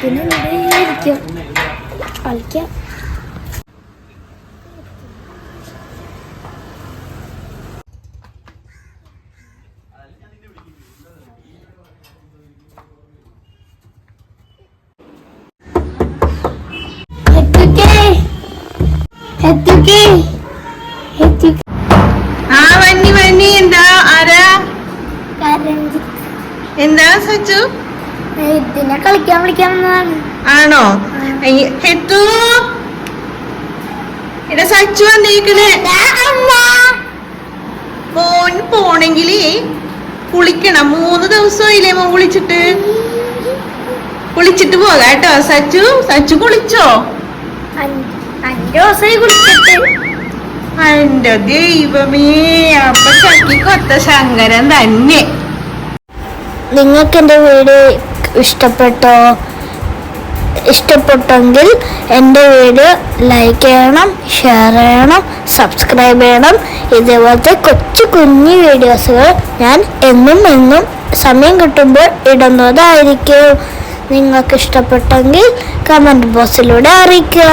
പിന്നെ ഇരിക്കും. കളിക്കാം. ആ വന്നി വന്നി. എന്താ? ആരാ? എന്താ സച്ചു? ഇതിനെ കളിക്കാൻ വിളിക്കാൻ വന്നതാണ് ആണോ ഹെത്തു? എടാ സച്ചു വന്നേക്കണേ. മോൻ പോണെങ്കിലേ കുളിക്കണം. മൂന്ന് ദിവസമായില്ലേ മോൻ കുളിച്ചിട്ട്. കുളിച്ചിട്ട് പോകാം കേട്ടോ. സച്ചു സച്ചു കുളിച്ചോ? എന്റെ ദൈവമേ അപ്പൊ ചക്കി കൊത്ത ശങ്കരൻ തന്നെ. നിങ്ങൾക്ക് എന്റെ വീഡിയോ ഇഷ്ടപ്പെട്ടോ ഇഷ്ടപ്പെട്ടെങ്കിൽ എന്റെ വീഡിയോ ലൈക്ക് ചെയ്യണം ഷെയർ ചെയ്യണം സബ്സ്ക്രൈബ് ചെയ്യണം. ഇതേപോലത്തെ കൊച്ചു കുഞ്ഞു വീഡിയോസുകൾ ഞാൻ എന്നും എന്നും സമയം കിട്ടുമ്പോൾ ഇടുന്നതായിരിക്കും. നിങ്ങൾക്ക് ഇഷ്ടപ്പെട്ടെങ്കിൽ കമന്റ് ബോക്സിലൂടെ അറിയിക്കുക.